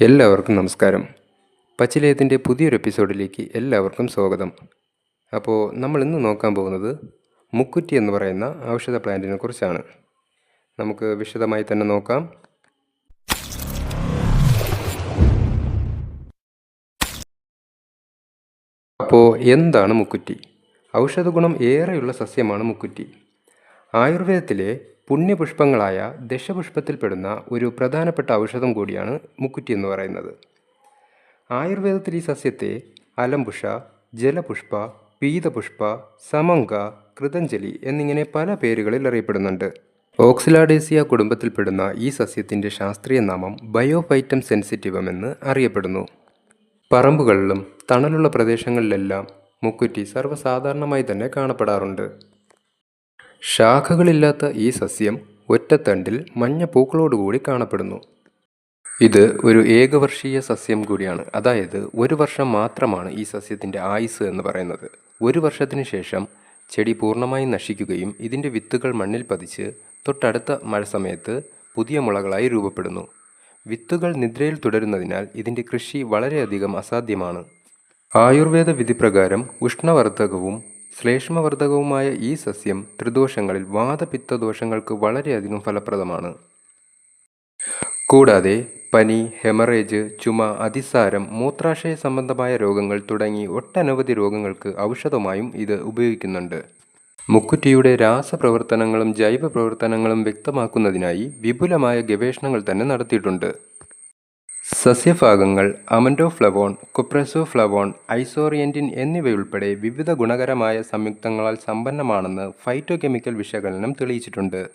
എല്ലാവർക്കും നമസ്കാരം. പച്ചിലയത്തിന്റെ പുതിയൊരു എപ്പിസോഡിലേക്ക് എല്ലാവർക്കും സ്വാഗതം. അപ്പോൾ നമ്മൾ ഇന്ന് നോക്കാൻ പോകുന്നത് മുക്കുറ്റി എന്ന് പറയുന്ന ഔഷധ പ്ലാന്റിനെ കുറിച്ചാണ്. നമുക്ക് വിശദമായി തന്നെ നോക്കാം. അപ്പോൾ എന്താണ് മുക്കുറ്റി? ഔഷധ ഗുണം ഏറെയുള്ള സസ്യമാണ് മുക്കുറ്റി. ആയുർവേദത്തിലെ പുണ്യപുഷ്പങ്ങളായ ദശപുഷ്പത്തിൽപ്പെടുന്ന ഒരു പ്രധാനപ്പെട്ട ഔഷധം കൂടിയാണ് മുക്കുറ്റി എന്ന് പറയുന്നത്. ആയുർവേദത്തിൽ ഈ സസ്യത്തെ അലംപുഷ ജലപുഷ്പ പീതപുഷ്പ സമങ്ക കൃതഞ്ജലി എന്നിങ്ങനെ പല പേരുകളിൽ അറിയപ്പെടുന്നുണ്ട്. ഓക്സിലാഡേസിയ കുടുംബത്തിൽപ്പെടുന്ന ഈ സസ്യത്തിന്റെ ശാസ്ത്രീയ നാമം ബയോഫൈറ്റം സെൻസിറ്റീവം എന്ന് അറിയപ്പെടുന്നു. പറമ്പുകളിലും തണലുള്ള പ്രദേശങ്ങളിലെല്ലാം മുക്കുറ്റി സർവസാധാരണമായി തന്നെ കാണപ്പെടാറുണ്ട്. ശാഖകളില്ലാത്ത ഈ സസ്യം ഒറ്റത്തണ്ടിൽ മഞ്ഞ പൂക്കളോടുകൂടി കാണപ്പെടുന്നു. ഇത് ഒരു ഏകവർഷീയ സസ്യം കൂടിയാണ്. അതായത് ഒരു വർഷം മാത്രമാണ് ഈ സസ്യത്തിന്റെ ആയുസ് എന്ന് പറയുന്നത്. ഒരു വർഷത്തിന് ശേഷം ചെടി പൂർണമായും നശിക്കുകയും ഇതിന്റെ വിത്തുകൾ മണ്ണിൽ പതിച്ച് തൊട്ടടുത്ത മഴ സമയത്ത് പുതിയ മുളകളായി രൂപപ്പെടുന്നു. വിത്തുകൾ നിദ്രയിൽ തുടരുന്നതിനാൽ ഇതിന്റെ കൃഷി വളരെയധികം അസാധ്യമാണ്. ആയുർവേദ വിധിപ്രകാരം ഉഷ്ണവർദ്ധകവും ശ്ലേഷ്മവർദ്ധകവുമായ ഈ സസ്യം ത്രിദോഷങ്ങളിൽ വാതപിത്തദോഷങ്ങൾക്ക് വളരെയധികം ഫലപ്രദമാണ്. കൂടാതെ പനി ഹെമറേജ് ചുമ അതിസാരം മൂത്രാശയ സംബന്ധമായ രോഗങ്ങൾ തുടങ്ങി ഒട്ടനവധി രോഗങ്ങൾക്ക് ഔഷധമായും ഇത് ഉപയോഗിക്കുന്നുണ്ട്. മുക്കുറ്റിയുടെ രാസപ്രവർത്തനങ്ങളും ജൈവ പ്രവർത്തനങ്ങളും വ്യക്തമാക്കുന്നതിനായി വിപുലമായ ഗവേഷണങ്ങൾ തന്നെ നടത്തിയിട്ടുണ്ട്. സസ്യഭാഗങ്ങൾ അമൻഡോ ഫ്ലവോൺ കുപ്രസോ ഫ്ലവോൺ ഐസോറിയന്റിൻ എന്നിവയുൾപ്പെടെ വിവിധ ഗുണകരമായ സംയുക്തങ്ങളാൽ സമ്പന്നമാണെന്ന് ഫൈറ്റോകെമിക്കൽ വിശകലനം തെളിയിച്ചിട്ടുണ്ട്.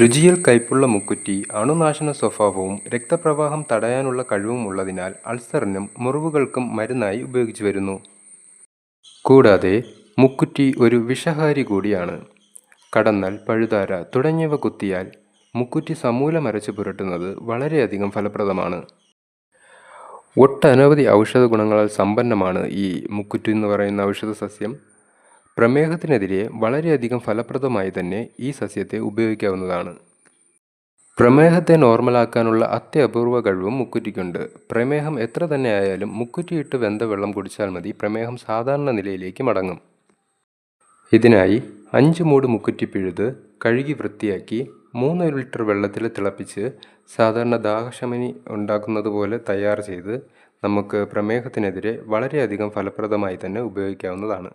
രുചിയിൽ കയ്പുള്ള മുക്കുറ്റി അണുനാശന സ്വഭാവവും രക്തപ്രവാഹം തടയാനുള്ള കഴിവും ഉള്ളതിനാൽ അൾസറിനും മുറിവുകൾക്കും മരുന്നായി ഉപയോഗിച്ചു വരുന്നു. കൂടാതെ മുക്കുറ്റി ഒരു വിഷഹാരി കൂടിയാണ്. കടന്നൽ പഴുതാര തുടങ്ങിയവ കുത്തിയാൽ മുക്കുറ്റി സമൂലം അരച്ച് പുരട്ടുന്നത് വളരെയധികം ഫലപ്രദമാണ്. ഒട്ടനവധി ഔഷധ ഗുണങ്ങളാൽ സമ്പന്നമാണ് ഈ മുക്കുറ്റി എന്ന് പറയുന്ന ഔഷധ സസ്യം. പ്രമേഹത്തിനെതിരെ വളരെയധികം ഫലപ്രദമായി തന്നെ ഈ സസ്യത്തെ ഉപയോഗിക്കാവുന്നതാണ്. പ്രമേഹത്തെ നോർമലാക്കാനുള്ള അത്യപൂർവ കഴിവും മുക്കുറ്റിക്കുണ്ട്. പ്രമേഹം എത്ര തന്നെ ആയാലും മുക്കുറ്റിയിട്ട് വെന്ത വെള്ളം കുടിച്ചാൽ മതി. പ്രമേഹം സാധാരണ നിലയിലേക്ക് മടങ്ങും. ഇതിനായി അഞ്ച് മൂട് മുക്കുറ്റി പിഴുത് കഴുകി വൃത്തിയാക്കി മൂന്ന് ലിറ്റർ വെള്ളത്തിൽ തിളപ്പിച്ച് സാധാരണ ദാഹശമനി ഉണ്ടാക്കുന്നത് പോലെ തയ്യാർ ചെയ്ത് നമുക്ക് പ്രമേഹത്തിനെതിരെ വളരെയധികം ഫലപ്രദമായി തന്നെ ഉപയോഗിക്കാവുന്നതാണ്.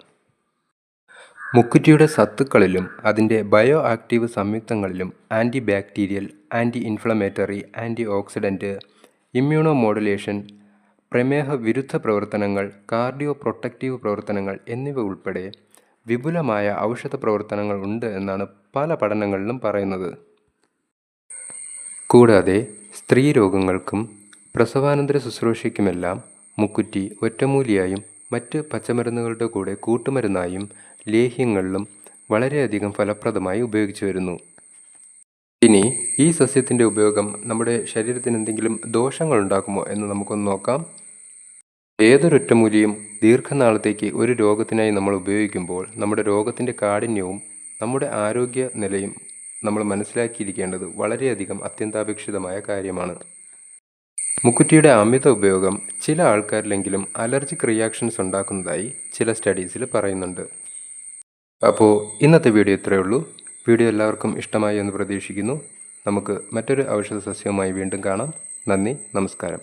മുക്കുറ്റിയുടെ സത്തുക്കളിലും അതിന്റെ bio active സംയുക്തങ്ങളിലും anti bacterial anti inflammatory anti oxidant immuno modulation പ്രമേഹ വിരുദ്ധ പ്രവർത്തനങ്ങൾ കാർഡിയോ പ്രൊട്ടക്റ്റീവ് പ്രവർത്തനങ്ങൾ എന്നിവ ഉൾപ്പെടെ വിപുലമായ ഔഷധ പ്രവർത്തനങ്ങൾ ഉണ്ട് എന്നാണ് പല പഠനങ്ങളിലും പറയുന്നത്. കൂടാതെ സ്ത്രീ രോഗങ്ങൾക്കും പ്രസവാനന്തര ശുശ്രൂഷയ്ക്കുമെല്ലാം മുക്കുറ്റി ഒറ്റമൂലിയായും മറ്റ് പച്ചമരുന്നുകളുടെ കൂടെ കൂട്ടുമരുന്നായും ലേഹ്യങ്ങളിലും വളരെയധികം ഫലപ്രദമായി ഉപയോഗിച്ചു വരുന്നു. ഇനി ഈ സസ്യത്തിന്റെ ഉപയോഗം നമ്മുടെ ശരീരത്തിന് എന്തെങ്കിലും ദോഷങ്ങൾ ഉണ്ടാക്കുമോ എന്ന് നമുക്കൊന്ന് നോക്കാം. ഏതൊരൊറ്റമൂലിയും ദീർഘനാളത്തേക്ക് ഒരു രോഗത്തിനായി നമ്മൾ ഉപയോഗിക്കുമ്പോൾ നമ്മുടെ രോഗത്തിന്റെ കാഠിന്യവും നമ്മുടെ ആരോഗ്യ നിലയും നമ്മൾ മനസ്സിലാക്കിയിരിക്കേണ്ടത് വളരെയധികം അത്യന്താപേക്ഷിതമായ കാര്യമാണ്. മുക്കുറ്റിയുടെ അമിത ഉപയോഗം ചില ആൾക്കാരിലെങ്കിലും അലർജിക് റിയാക്ഷൻസ് ഉണ്ടാക്കുന്നതായി ചില സ്റ്റഡീസിൽ പറയുന്നുണ്ട്. അപ്പോൾ ഇന്നത്തെ വീഡിയോ ഇത്രയേ ഉള്ളൂ. വീഡിയോ എല്ലാവർക്കും ഇഷ്ടമായി എന്ന് പ്രതീക്ഷിക്കുന്നു. നമുക്ക് മറ്റൊരു ഔഷധ സസ്യവുമായി വീണ്ടും കാണാം. നന്ദി നമസ്കാരം.